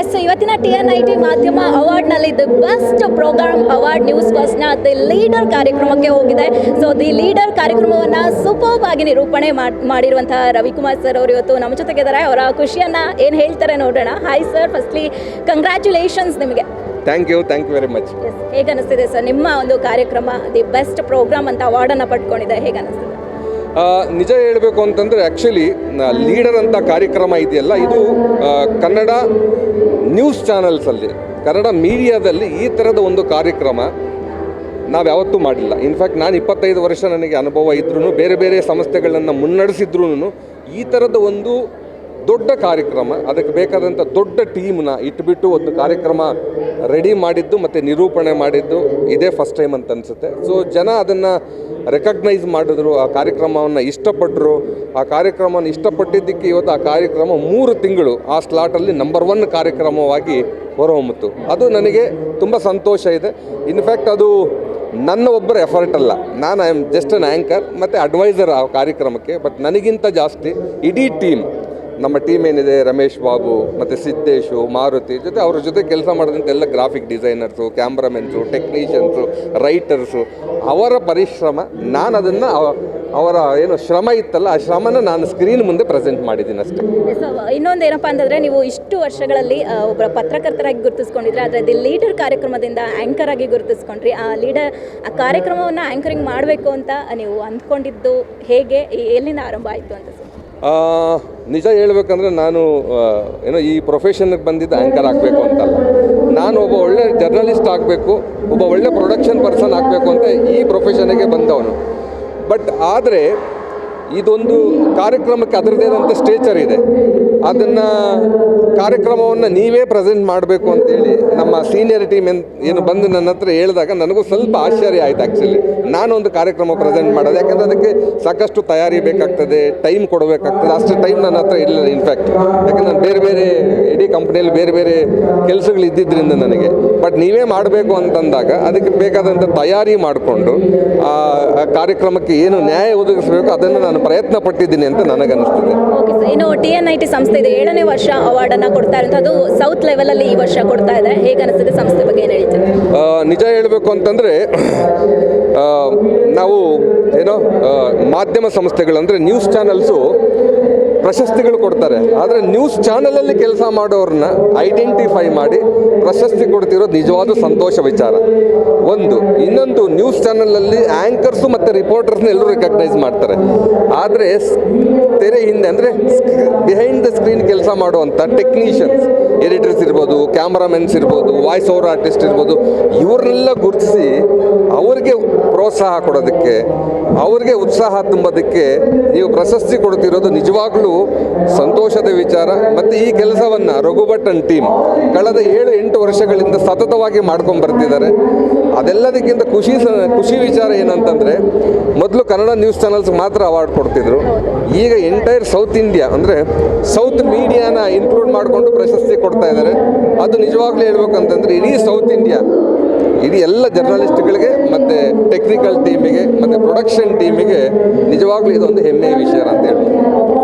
S ಇವತ್ತಿನ T N I T ಮಾಧ್ಯಮ ಅವಾರ್ಡ್ನಲ್ಲಿ the best programme award news ಫಸ್ಟ್ನ the leader ಕಾರ್ಯಕ್ರಮಕ್ಕೆ ಹೋಗಿದೆ. ಸೊ ದಿ ಲೀಡರ್ ಕಾರ್ಯಕ್ರಮವನ್ನು ಸೂಪರ್ಬ್ ಆಗಿ ನಿರೂಪಣೆ ಮಾಡ್- ಮಾಡಿರುವಂತಹ ರವಿಕುಮಾರ್ ಸರ್ ಅವರು ಇವತ್ತು ನಮ್ಮ ಜೊತೆಗಿದ್ದಾರೆ ಅವರ ಖುಷಿಯನ್ನು ಏನು ಹೇಳ್ತಾರೆ ನೋಡೋಣ. ಹಾಯ್ ಸರ್ ಫಸ್ಟ್ಲಿ ಕಂಗ್ರ್ಯಾಚುಲೇಷನ್ಸ್ ನಿಮಗೆ. Thank you thank you very much ಹೇಗನ್ನಿಸ್ತಿದೆ ಹೇಗೆ ಅನಿಸ್ತಿದೆ ಸರ್ ನಿಮ್ಮ ಒಂದು ಕಾರ್ಯಕ್ರಮ ದಿ ಬೆಸ್ಟ್ ಪ್ರೋಗ್ರಾಮ್ ಅಂತ ಅವಾರ್ಡನ್ನು ಪಡ್ಕೊಂಡಿದೆ. ಹೇಗೆ ಅನಿಸ್ತಿದೆ ನಿಜ ಹೇಳಬೇಕು ಅಂತಂದರೆ ಆ್ಯಕ್ಚುಲಿ ಲೀಡರ್ ಅಂತ ಕಾರ್ಯಕ್ರಮ ಇದೆಯಲ್ಲ, ಇದು ಕನ್ನಡ ನ್ಯೂಸ್ ಚಾನಲ್ಸಲ್ಲಿ ಕನ್ನಡ ಮೀಡಿಯಾದಲ್ಲಿ ಈ ಥರದ ಒಂದು ಕಾರ್ಯಕ್ರಮ ನಾವು ಯಾವತ್ತೂ ಮಾಡಿಲ್ಲ. ಇನ್ಫ್ಯಾಕ್ಟ್ ನಾನು ಇಪ್ಪತ್ತೈದು ವರ್ಷ ನನಗೆ ಅನುಭವ ಇದ್ರೂ ಬೇರೆ ಬೇರೆ ಸಂಸ್ಥೆಗಳನ್ನು ಮುನ್ನಡೆಸಿದ್ರೂ ಈ ಥರದ ಒಂದು ದೊಡ್ಡ ಕಾರ್ಯಕ್ರಮ, ಅದಕ್ಕೆ ಬೇಕಾದಂಥ ದೊಡ್ಡ ಟೀಮ್ನ ಇಟ್ಬಿಟ್ಟು ಒಂದು ಕಾರ್ಯಕ್ರಮ ರೆಡಿ ಮಾಡಿದ್ದು ಮತ್ತು ನಿರೂಪಣೆ ಮಾಡಿದ್ದು ಇದೇ ಫಸ್ಟ್ ಟೈಮ್ ಅಂತ ಅನಿಸುತ್ತೆ. ಸೊ ಜನ ಅದನ್ನು ರೆಕಗ್ನೈಸ್ ಮಾಡಿದ್ರು, ಆ ಕಾರ್ಯಕ್ರಮವನ್ನು ಇಷ್ಟಪಟ್ಟರು ಆ ಕಾರ್ಯಕ್ರಮವನ್ನು ಇಷ್ಟಪಟ್ಟಿದ್ದಕ್ಕೆ ಇವತ್ತು ಆ ಕಾರ್ಯಕ್ರಮ ಮೂರು ತಿಂಗಳು, ಆ ಸ್ಲಾಟಲ್ಲಿ ನಂಬರ್ ಒನ್ ಕಾರ್ಯಕ್ರಮವಾಗಿ ಹೊರಹೊಮ್ಮಿತು ಅದು ನನಗೆ ತುಂಬ ಸಂತೋಷ ಇದೆ. ಇನ್ಫ್ಯಾಕ್ಟ್ ಅದು ನನ್ನ ಒಬ್ಬರ ಎಫರ್ಟ್ ಅಲ್ಲ. ನಾನು I am just an anchor ಮತ್ತು ಅಡ್ವೈಸರ್ ಆ ಕಾರ್ಯಕ್ರಮಕ್ಕೆ ಬಟ್ ನನಗಿಂತ ಜಾಸ್ತಿ ಇಡೀ ಟೀಮ್ ನಮ್ಮ ಟೀಮ್ ಏನಿದೆ, ರಮೇಶ್ ಬಾಬು ಮತ್ತು ಸಿದ್ದೇಶು, ಮಾರುತಿ ಜೊತೆ ಅವ್ರ ಜೊತೆ ಕೆಲಸ ಮಾಡಿದಂಥ ಎಲ್ಲ graphic designers cameramens technicians writers ಅವರ ಪರಿಶ್ರಮ, ನಾನು ಅದನ್ನು ಅವರ ಏನು ಶ್ರಮ ಇತ್ತಲ್ಲ, ಆ ಶ್ರಮನ ನಾನು ಸ್ಕ್ರೀನ್ ಮುಂದೆ ಪ್ರೆಸೆಂಟ್ ಮಾಡಿದ್ದೀನಿ ಅಷ್ಟೇ. ಇನ್ನೊಂದು ಏನಪ್ಪ ಅಂತಂದರೆ, ನೀವು ಇಷ್ಟು ವರ್ಷಗಳಲ್ಲಿ ಒಬ್ಬ ಪತ್ರಕರ್ತರಾಗಿ ಗುರುತಿಸ್ಕೊಂಡಿದ್ರೆ ಆದರೆ ದಿ ಲೀಡರ್ ಕಾರ್ಯಕ್ರಮದಿಂದ ಆ್ಯಂಕರ್ ಆಗಿ ಗುರುತಿಸ್ಕೊಂಡ್ರಿ. ಆ ಲೀಡರ್ ಆ ಕಾರ್ಯಕ್ರಮವನ್ನು ಆ್ಯಂಕರಿಂಗ್ ಮಾಡಬೇಕು ಅಂತ ನೀವು ಅಂದ್ಕೊಂಡಿದ್ದು ಹೇಗೆ, ಎಲ್ಲಿಂದ ಆರಂಭ ಆಯಿತು ಅಂತ ನಿಜ ಹೇಳ್ಬೇಕಂದ್ರೆ ನಾನು ಏನೋ ಈ ಪ್ರೊಫೆಷನ್ಗೆ ಬಂದಿದ್ದ ಆ್ಯಂಕರ್ ಆಗಬೇಕು ಅಂತ ನಾನು ಒಬ್ಬ ಒಳ್ಳೆ ಜರ್ನಲಿಸ್ಟ್ ಆಗಬೇಕು, ಒಬ್ಬ ಒಳ್ಳೆ ಪ್ರೊಡಕ್ಷನ್ ಪರ್ಸನ್ ಆಗಬೇಕು ಅಂತ ಈ ಪ್ರೊಫೆಷನ್ಗೆ ಬಂದವನು. ಬಟ್ ಆದರೆ ಇದೊಂದು ಕಾರ್ಯಕ್ರಮಕ್ಕೆ ಅದರದೇ ಆದಂಥ ಸ್ಟೇಚರ್ ಇದೆ. ಅದನ್ನು ಕಾರ್ಯಕ್ರಮವನ್ನು ನೀವೇ ಪ್ರೆಸೆಂಟ್ ಮಾಡಬೇಕು ಅಂತೇಳಿ ನಮ್ಮ ಸೀನಿಯರ್ ಟೀಮ್ ಏನು ಬಂದು ನನ್ನ ಹತ್ರ ಹೇಳಿದಾಗ ನನಗೂ ಸ್ವಲ್ಪ ಆಶ್ಚರ್ಯ ಆಯಿತು ಆ್ಯಕ್ಚುಲಿ ನಾನೊಂದು ಕಾರ್ಯಕ್ರಮ ಪ್ರೆಸೆಂಟ್ ಮಾಡೋದು. ಯಾಕಂದರೆ ಅದಕ್ಕೆ ಸಾಕಷ್ಟು ತಯಾರಿ ಬೇಕಾಗ್ತದೆ ಟೈಮ್ ಕೊಡಬೇಕಾಗ್ತದೆ. ಅಷ್ಟು ಟೈಮ್ ನನ್ನ ಹತ್ರ ಇಲ್ಲ ಇನ್ಫ್ಯಾಕ್ಟ್ ಯಾಕಂದ್ರೆ ನಾನು ಬೇರೆ ಬೇರೆ ಇಡೀ ಕಂಪ್ನಿಯಲ್ಲಿ ಬೇರೆ ಬೇರೆ ಕೆಲಸಗಳು ಇದ್ದಿದ್ದರಿಂದ ನನಗೆ. ಬಟ್ ನೀವೇ ಮಾಡಬೇಕು ಅಂತಂದಾಗ ಅದಕ್ಕೆ ಬೇಕಾದಂಥ ತಯಾರಿ ಮಾಡಿಕೊಂಡು ಆ ಕಾರ್ಯಕ್ರಮಕ್ಕೆ ಏನು ನ್ಯಾಯ ಒದಗಿಸಬೇಕು ಅದನ್ನು ನಾನು ಪ್ರಯತ್ನ ಪಟ್ಟಿದ್ದೀನಿ ಅಂತ ನನಗನ್ನಿಸ್ತದೆ. ಓಕೆ ಸರ್ ಇನ್ನು ಟಿ ಎನ್ ಐ ಟಿ ಸಂಸ್ಥೆ ಇದೆ. ಏಳನೇ ವರ್ಷ ಅವಾರ್ಡನ್ನು ಕೊಡ್ತಾ ಇರುವಂಥದ್ದು ಸೌತ್ ಲೆವೆಲಲ್ಲಿ ಈ ವರ್ಷ ಕೊಡ್ತಾ ಇದೆ. ಹೇಗೆ ಅನಿಸ್ತಿದೆ ಸಂಸ್ಥೆ ಬಗ್ಗೆ ಏನು ಹೇಳ್ತೀವಿ ನಿಜ ಹೇಳಬೇಕು ಅಂತಂದರೆ ನಾವು ಏನೋ ಮಾಧ್ಯಮ ಸಂಸ್ಥೆಗಳು ಅಂದರೆ ನ್ಯೂಸ್ ಚಾನಲ್ಸು ಪ್ರಶಸ್ತಿಗಳು ಕೊಡ್ತಾರೆ. ಆದರೆ ನ್ಯೂಸ್ ಚಾನಲಲ್ಲಿ ಕೆಲಸ ಮಾಡೋರನ್ನ ಐಡೆಂಟಿಫೈ ಮಾಡಿ ಪ್ರಶಸ್ತಿ ಕೊಡ್ತಿರೋದು ನಿಜವಾದ ಸಂತೋಷ ವಿಚಾರ. ಒಂದು, ಇನ್ನೊಂದು ನ್ಯೂಸ್ ಚಾನಲಲ್ಲಿ ಆ್ಯಂಕರ್ಸು ಮತ್ತು ರಿಪೋರ್ಟರ್ಸ್ನ ಎಲ್ಲರೂ ರೆಕಗ್ನೈಸ್ ಮಾಡ್ತಾರೆ. ಆದರೆ ತೆರೆ ಹಿಂದೆ ಅಂದರೆ ಬಿಹೈಂಡ್ ದ ಸ್ಕ್ರೀನ್ ಕೆಲಸ ಮಾಡುವಂಥ ಟೆಕ್ನಿಷಿಯನ್ಸ್ ಎಡಿಟರ್ಸ್ ಇರ್ಬೋದು ಕ್ಯಾಮ್ರಾಮೆನ್ಸ್ ಇರ್ಬೋದು ವಾಯ್ಸ್ ಓವರ್ ಆರ್ಟಿಸ್ಟ್ ಇರ್ಬೋದು, ಇವ್ರನ್ನೆಲ್ಲ ಗುರುತಿಸಿ ಅವ್ರಿಗೆ ಪ್ರೋತ್ಸಾಹ ಕೊಡೋದಕ್ಕೆ, ಅವ್ರಿಗೆ ಉತ್ಸಾಹ ತುಂಬೋದಕ್ಕೆ ನೀವು ಪ್ರಶಸ್ತಿ ಕೊಡ್ತಿರೋದು ನಿಜವಾಗ್ಲೂ ಸಂತೋಷದ ವಿಚಾರ ಮತ್ತು ಈ ಕೆಲಸವನ್ನು ರಘುಭಟ್ಟನ್ ಟೀಮ್ ಕಳೆದ ಏಳು ಎಂಟು ವರ್ಷಗಳಿಂದ ಸತತವಾಗಿ ಮಾಡ್ಕೊಂಡು ಬರ್ತಿದ್ದಾರೆ. ಅದೆಲ್ಲದಕ್ಕಿಂತ ಖುಷಿ ಖುಷಿ ವಿಚಾರ ಏನಂತಂದರೆ ಮೊದಲು ಕನ್ನಡ ನ್ಯೂಸ್ ಚಾನಲ್ಸ್ ಮಾತ್ರ ಅವಾರ್ಡ್ ಕೊಡ್ತಿದ್ರು. ಈಗ ಎಂಟೈರ್ ಸೌತ್ ಇಂಡಿಯಾ ಅಂದರೆ ಸೌತ್ ಮೀಡಿಯಾನ ಇನ್ಕ್ಲೂಡ್ ಮಾಡಿಕೊಂಡು ಪ್ರಶಸ್ತಿ ಕೊಡ್ತಾ ಇದ್ದಾರೆ. ಅದು ನಿಜವಾಗ್ಲೂ ಹೇಳ್ಬೇಕಂತಂದ್ರೆ ಇಡೀ ಸೌತ್ ಇಂಡಿಯಾ ಇಡೀ ಎಲ್ಲ ಜರ್ನಲಿಸ್ಟ್ಗಳಿಗೆ ಮತ್ತು ಟೆಕ್ನಿಕಲ್ ಟೀಮಿಗೆ ಮತ್ತು ಪ್ರೊಡಕ್ಷನ್ ಟೀಮಿಗೆ ನಿಜವಾಗ್ಲೂ ಇದೊಂದು ಹೆಮ್ಮೆಯ ವಿಷಯ ಅಂತ ಹೇಳ್ಬೋದು.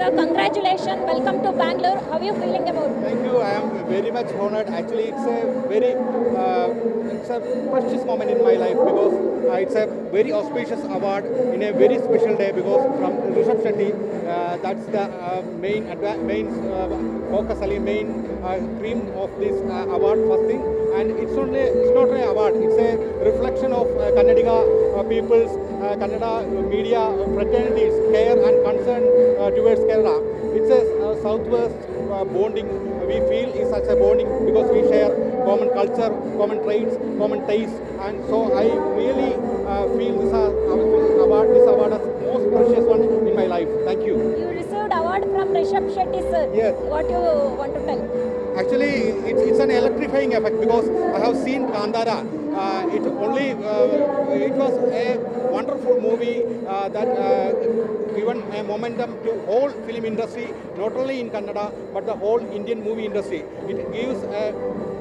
Sir, congratulations. Welcome to Bangalore. How are you feeling about it? Thank you. I am very much honored. Actually, it's a very uh, it's a precious moment in my life because uh, it's a very auspicious award in a very special day because from Rishabh Shetty, uh, that's the uh, main main uh, focus, the main uh, cream of this uh, award. First thing, and it's not it's not an award. It's a reflection of uh, Kannadiga uh, people's uh, Kannada media uh, fraternities care and concern uh, towards Kerala. It's a uh, southwest uh, bonding we feel is such a bonding because we share common culture, common traits, common tastes, and so I really uh, feel this uh, award, this award as most precious one in my life. Thank you. You received award from Rishabh Shetty sir. Yes. What you want to tell? Actually, it's, it's an electrifying effect because I have seen Kandara. Uh, it only uh, it was a wonderful movie uh, that uh, given a momentum to whole film industry, not only in Kannada but the whole Indian movie industry. It gives a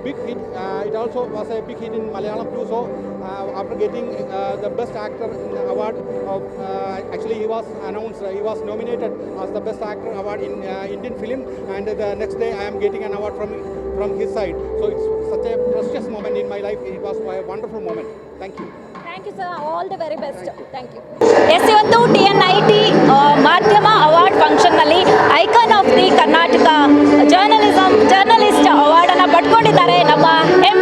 big hit. Uh, it also was a big hit in Malayalam too. So uh, after getting uh, the best actor award, of, uh, actually he was announced, he was nominated as the best actor award in uh, Indian film, and the next day I am getting an award from from his side. So it's such a precious moment in my life. It was a wonderful moment. Thank you. Thank you all the very best U S ಇವತ್ತು T N I T ಮಾಧ್ಯಮ award ಫಂಕ್ಷನ್ನಲ್ಲಿ icon of the Karnataka journalism journalist ಅವಾರ್ಡನ್ನು ಪಡ್ಕೊಂಡಿದ್ದಾರೆ ನಮ್ಮ ಹೆಮ್ಮೆಯ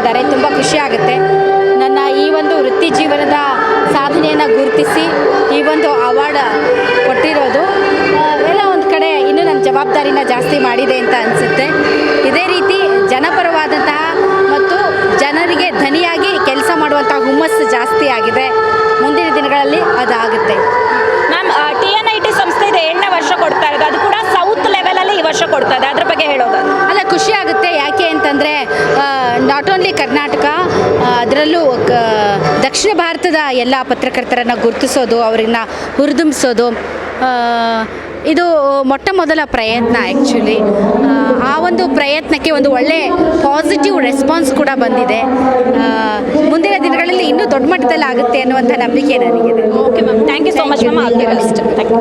ಅಂತ ತುಂಬ ಖುಷಿ ಆಗುತ್ತೆ. ನನ್ನ ಈ ಒಂದು ವೃತ್ತಿ ಜೀವನದ ಸಾಧನೆಯನ್ನು ಗುರುತಿಸಿ ಈ ಒಂದು ಅವಾರ್ಡ್ ಕೊಟ್ಟಿರೋದು. ಎಲ್ಲ ಒಂದು ಕಡೆ ಇನ್ನೂ ನನ್ನ ಜವಾಬ್ದಾರಿನ ಜಾಸ್ತಿ ಮಾಡಿದೆ ಅಂತ ಅನಿಸುತ್ತೆ. ಇದೇ ರೀತಿ ಜನಪರವಾದಂತಹ ಮತ್ತು ಜನರಿಗೆ ಧನಿಯಾಗಿ ಕೆಲಸ ಮಾಡುವಂಥ ಹುಮ್ಮಸ್ಸು ಜಾಸ್ತಿ ಆಗಿದೆ. ಮುಂದಿನ ದಿನಗಳಲ್ಲಿ ಅದಾಗುತ್ತೆ. Ma'am T N I T ಸಂಸ್ಥೆ ಇದೆ. ಎಂಟನೇ ವರ್ಷ ಕೊಡ್ತಾ ಇರೋದು. ಅದು ಕೂಡ ಸೌತ್ ಲೆವೆಲಲ್ಲಿ ಈ ವರ್ಷ ಕೊಡ್ತಾ ಇದೆ. ಅದ್ರ ಬಗ್ಗೆ ಹೇಳೋದು. ಅಲ್ಲ ಖುಷಿ ಆಗುತ್ತೆ. ಓನ್ಲಿ ಕರ್ನಾಟಕ ಅದರಲ್ಲೂ ದಕ್ಷಿಣ ಭಾರತದ ಎಲ್ಲ ಪತ್ರಕರ್ತರನ್ನು ಗುರುತಿಸೋದು ಅವ್ರನ್ನ ಹುರಿದುಂಬಿಸೋದು ಇದು ಮೊಟ್ಟ ಮೊದಲ ಪ್ರಯತ್ನ ಆ್ಯಕ್ಚುಲಿ ಆ ಒಂದು ಪ್ರಯತ್ನಕ್ಕೆ ಒಂದು ಒಳ್ಳೆ ಪಾಸಿಟಿವ್ ರೆಸ್ಪಾನ್ಸ್ ಕೂಡ ಬಂದಿದೆ. ಮುಂದಿನ ದಿನಗಳಲ್ಲಿ ಇನ್ನೂ ದೊಡ್ಡ ಮಟ್ಟದಲ್ಲಿ ಆಗುತ್ತೆ ಅನ್ನುವಂಥ ನಂಬಿಕೆ ನನಗಿದೆ. Okay ma'am thank you so much ma'am all the best thank you